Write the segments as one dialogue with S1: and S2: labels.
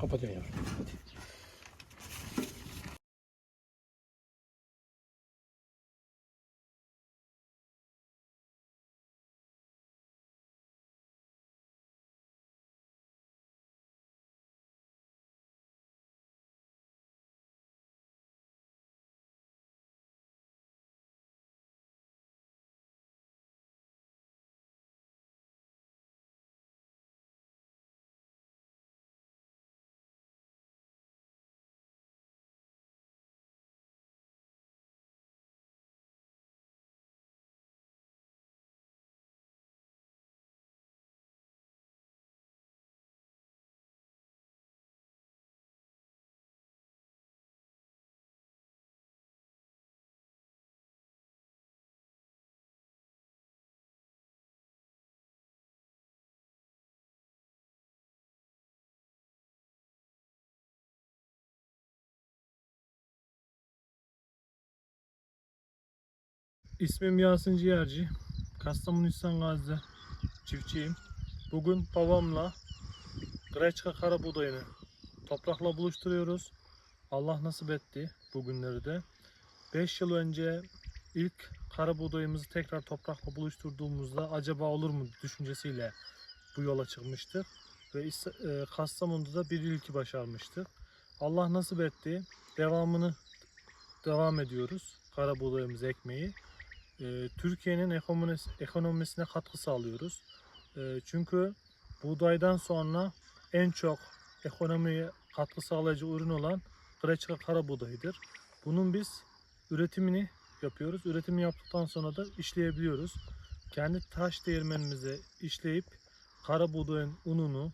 S1: Kapatın yavrum. Kapatın. İsmim Yasin Ciğerci. Kastamonu İhsan Gazi'de çiftçiyim. Bugün babamla Greçka kara buğdayını toprakla buluşturuyoruz. Allah nasip etti bugünleri de. 5 yıl önce ilk kara buğdayımızı tekrar toprakla buluşturduğumuzda acaba olur mu düşüncesiyle bu yola çıkmıştık. Ve e, Kastamonu'da da bir ilki başarmıştık. Allah nasip etti. Devamını devam ediyoruz. Kara buğdayımızı ekmeği e, Türkiye'nin ekonomis- ekonomisine katkı sağlıyoruz. E, çünkü buğdaydan sonra en çok ekonomiye katkı sağlayıcı ürün olan Greçka kara buğdayıdır. Bunun biz üretimini yapıyoruz. Üretimi yaptıktan sonra da işleyebiliyoruz. Kendi taş değirmenimize işleyip kara buğdayın ununu,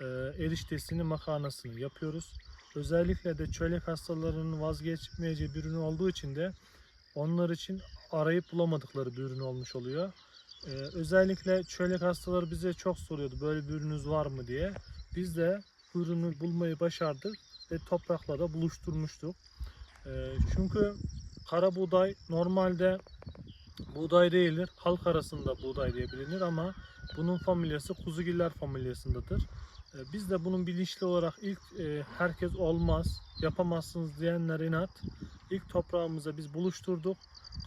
S1: e, eriştesini, makarnasını yapıyoruz. Özellikle de çölek hastalarının vazgeçmeyeceği bir ürün olduğu için de onlar için arayıp bulamadıkları bir ürün olmuş oluyor. Ee, özellikle çölek hastaları bize çok soruyordu böyle bir ürününüz var mı diye. Biz de ürünü bulmayı başardık ve toprakla da buluşturmuştuk. Ee, çünkü kara buğday normalde buğday değildir. Halk arasında buğday diye bilinir ama bunun familyası kuzugiller familyasındadır. Ee, biz de bunun bilinçli olarak ilk e, herkes olmaz, yapamazsınız diyenler inat. İlk toprağımıza biz buluşturduk.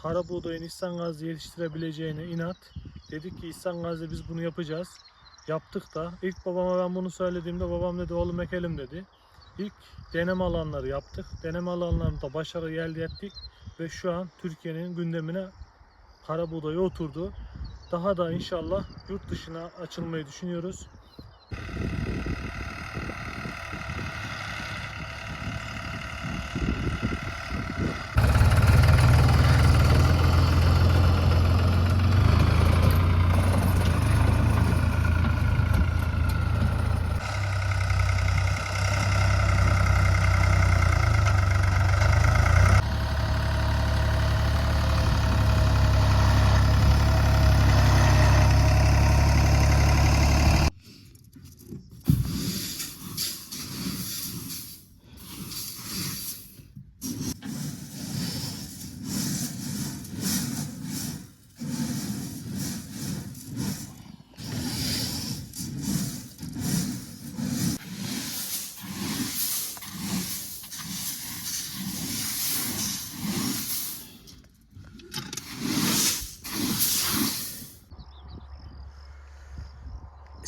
S1: Kara buğdayın İhsan Gazi yetiştirebileceğine inat. Dedik ki İhsan Gazi biz bunu yapacağız. Yaptık da. İlk babama ben bunu söylediğimde babam dedi oğlum ekelim dedi. İlk deneme alanları yaptık. Deneme alanlarında başarı elde ettik. Ve şu an Türkiye'nin gündemine kara buğdayı oturdu. Daha da inşallah yurt dışına açılmayı düşünüyoruz.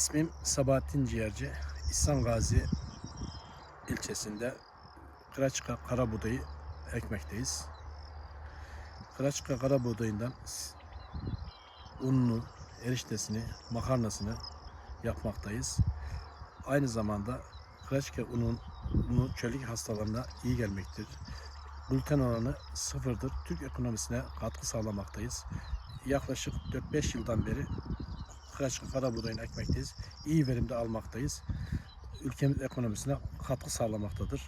S2: İsmim Sabahattin Ciğerci. İhsan Gazi ilçesinde Kıraçka Karabuğdayı ekmekteyiz. Kıraçka Karabuğdayından ununu, eriştesini, makarnasını yapmaktayız. Aynı zamanda Kıraçka unun, unu çölük hastalarına iyi gelmektir. Gluten oranı sıfırdır. Türk ekonomisine katkı sağlamaktayız. Yaklaşık 4-5 yıldan beri Kıraçka Karabuğdayın ekmekteyiz. İyi verimde almaktayız. Ülkemiz ekonomisine katkı sağlamaktadır.